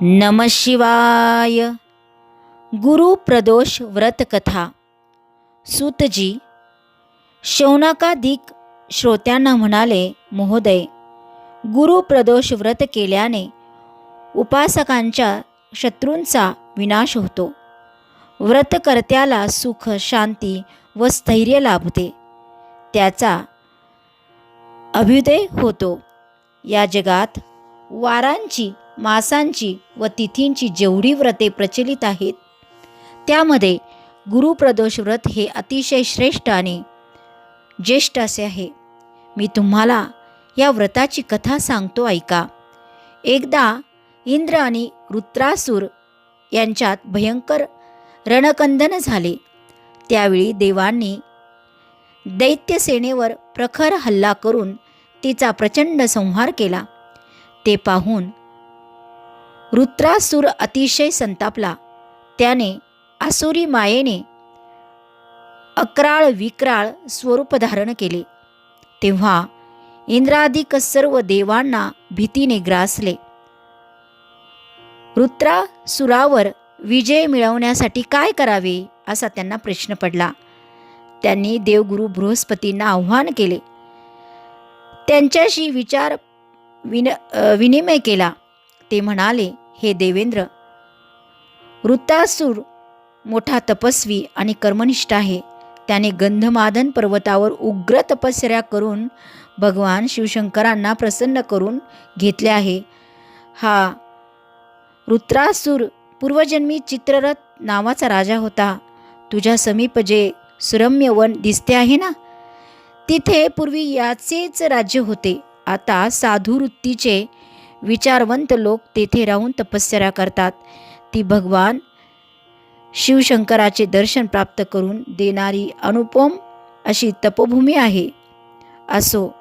नम शिवाय। गुरुप्रदोष व्रतकथा सूतजी शौनकाधिक श्रोत्यांना म्हणाले महोदय गुरुप्रदोष व्रत केल्याने उपासकांच्या शत्रूंचा विनाश होतो. व्रतकर्त्याला सुख शांती व स्थैर्य लाभते. त्याचा अभ्युदय होतो. या जगात वारांची मासांची व तिथींची जेवढी व्रते प्रचलित आहेत त्यामध्ये गुरुप्रदोष व्रत हे अतिशय श्रेष्ठ आणि ज्येष्ठ असे आहे. मी तुम्हाला या व्रताची कथा सांगतो ऐका. एकदा इंद्र आणि रुत्रासूर यांच्यात भयंकर रणकंदन झाले. त्यावेळी देवांनी दैत्यसेनेवर प्रखर हल्ला करून तिचा प्रचंड संहार केला. ते पाहून रुद्रासूर अतिशय संतापला. त्याने आसुरी मायेने अक्राळ विक्राळ स्वरूप धारण केले. तेव्हा इंद्राधिक सर्व देवांना भीतीने ग्रासले. रुद्रासुरावर विजय मिळवण्यासाठी काय करावे असा त्यांना प्रश्न पडला. त्यांनी देवगुरु बृहस्पतींना आव्हान केले. त्यांच्याशी विचार विन विनिमय केला. ते म्हणाले हे देवेंद्र वृत्तासूर मोठा तपस्वी आणि कर्मनिष्ठ आहे. त्याने गंधमादन पर्वतावर उग्र तपस्या करून भगवान शिवशंकरांना प्रसन्न करून घेतले आहे. हा वृत्रासूर पूर्वजन्मी चित्ररथ नावाचा राजा होता. तुझ्या समीप जे सुरम्य वन दिसते आहे ना तिथे पूर्वी याचेच राज्य होते. आता साधुवृत्तीचे वृत्तीचे विचारवंत लोक तेथे राहून तपश्चर्या करतात. ती भगवान शिवशंकराचे दर्शन प्राप्त करून देणारी अनुपम अशी तपोभूमी आहे. असो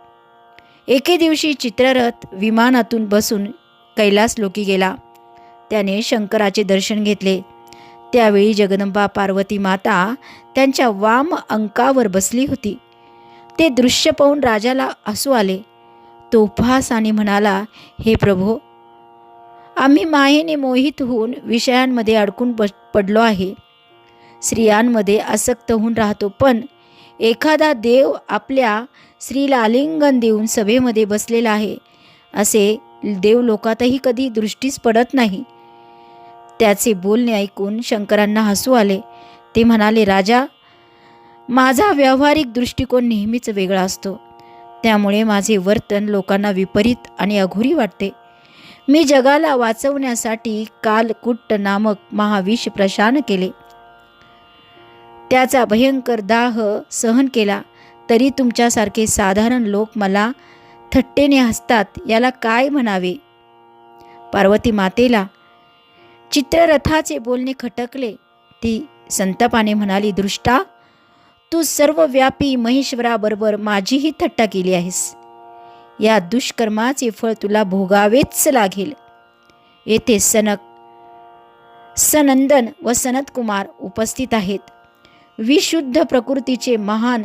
एके दिवशी चित्ररथ विमानातून बसून कैलास लोकी गेला. त्याने शंकराचे दर्शन घेतले. त्यावेळी जगदंबा पार्वती माता त्यांच्या वाम अंकावर बसली होती. ते दृश्य पाहून राजाला हसू आले. तो उपहासाने म्हणाला हे प्रभो आम्ही मायेने मोहित होऊन विषयांमध्ये अडकून ब पडलो आहे. स्त्रियांमध्ये आसक्त होऊन राहतो पण एखादा देव आपल्या स्त्रीला आलिंगन देऊन सभेमध्ये बसलेला आहे असे देव लोकातही कधी दृष्टीस पडत नाही. त्याचे बोलणे ऐकून शंकरांना हसू आले. ते म्हणाले राजा माझा व्यावहारिक दृष्टिकोन नेहमीच वेगळा असतो. त्यामुळे माझे वर्तन लोकांना विपरीत आणि अघोरी वाटते. मी जगाला वाचवण्यासाठी कालकुट्ट नामक महाविष प्रशान केले. त्याचा भयंकर दाह सहन केला तरी तुमच्यासारखे साधारण लोक मला थट्टेने हसतात याला काय म्हणावे? पार्वती मातेला चित्ररथाचे बोलणे खटकले. ती संतापाने म्हणाली दृष्टा तू सर्व व्यापी महेश्वराबरोबर माझीही थट्टा केली आहेस. या दुष्कर्माचे फळ तुला भोगावेच लागेल. येथे सनक सनंदन व सनतकुमार उपस्थित आहेत. विशुद्ध प्रकृतीचे महान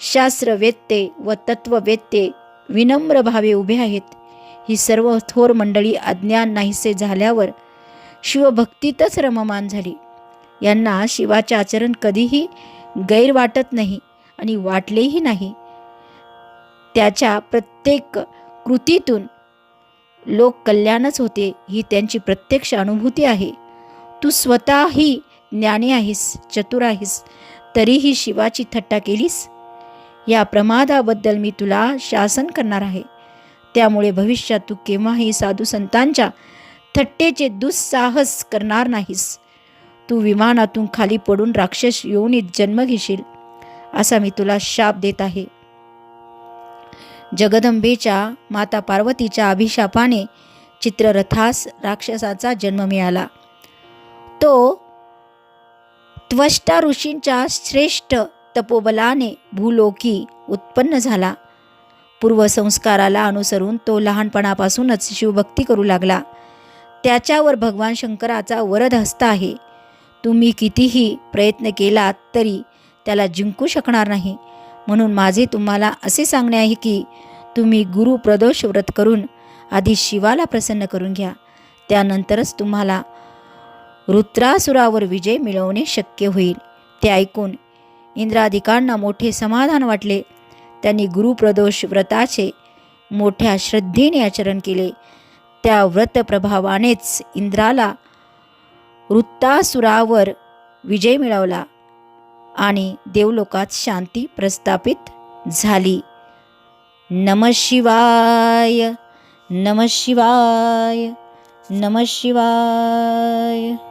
शास्त्रवेत्ते व तत्ववेत्ते विनम्र भावे उभे आहेत. ही सर्व थोर मंडळी अज्ञान नाहीसे झाल्यावर शिवभक्तीतच रममान झाली. यांना शिवाचे आचरण कधीही गैर वाटत नाही आणि वाटलेही नाही. त्याच्या प्रत्येक कृतीतून लोक कल्याणच होते ही त्यांची प्रत्यक्ष अनुभूती आहे. तू स्वतःही ज्ञानी आहेस चतुर आहेस तरीही शिवाची थट्टा केलीस? या प्रमादाबद्दल मी तुला शासन करणार आहे. त्यामुळे भविष्यात तू केव्हाही साधू संतांच्या थट्टेचे दुस्साहस करणार नाहीस. तू विमानातून खाली पडून राक्षस योनीत जन्म घेशील असा मी तुला शाप देत आहे. जगदंबेच्या माता पार्वतीच्या अभिशापाने चित्ररथास राक्षसाचा जन्म मिळाला. तो त्वष्टा ऋषींच्या श्रेष्ठ तपोबलाने भूलोकी उत्पन्न झाला. पूर्वसंस्काराला अनुसरून तो लहानपणापासूनच शिवभक्ती करू लागला. त्याच्यावर भगवान शंकराचा वरद हस्त आहे. तुम्ही कितीही प्रयत्न केलात तरी त्याला जिंकू शकणार नाही. म्हणून माझे तुम्हाला असे सांगणे आहे की तुम्ही गुरु प्रदोष व्रत करून आधी शिवाला प्रसन्न करून घ्या. त्यानंतरच तुम्हाला रुद्रासुरावर विजय मिळवणे शक्य होईल. ते ऐकून इंद्राधिकांना मोठे समाधान वाटले. त्यांनी गुरुप्रदोष व्रताचे मोठ्या श्रद्धेने आचरण केले. त्या व्रतप्रभावानेच इंद्राला वृत्तासुरावर विजय मिळवला आणि देवलोकात शांती प्रस्थापित झाली. नम शिवाय नम शिवाय नम शिवाय.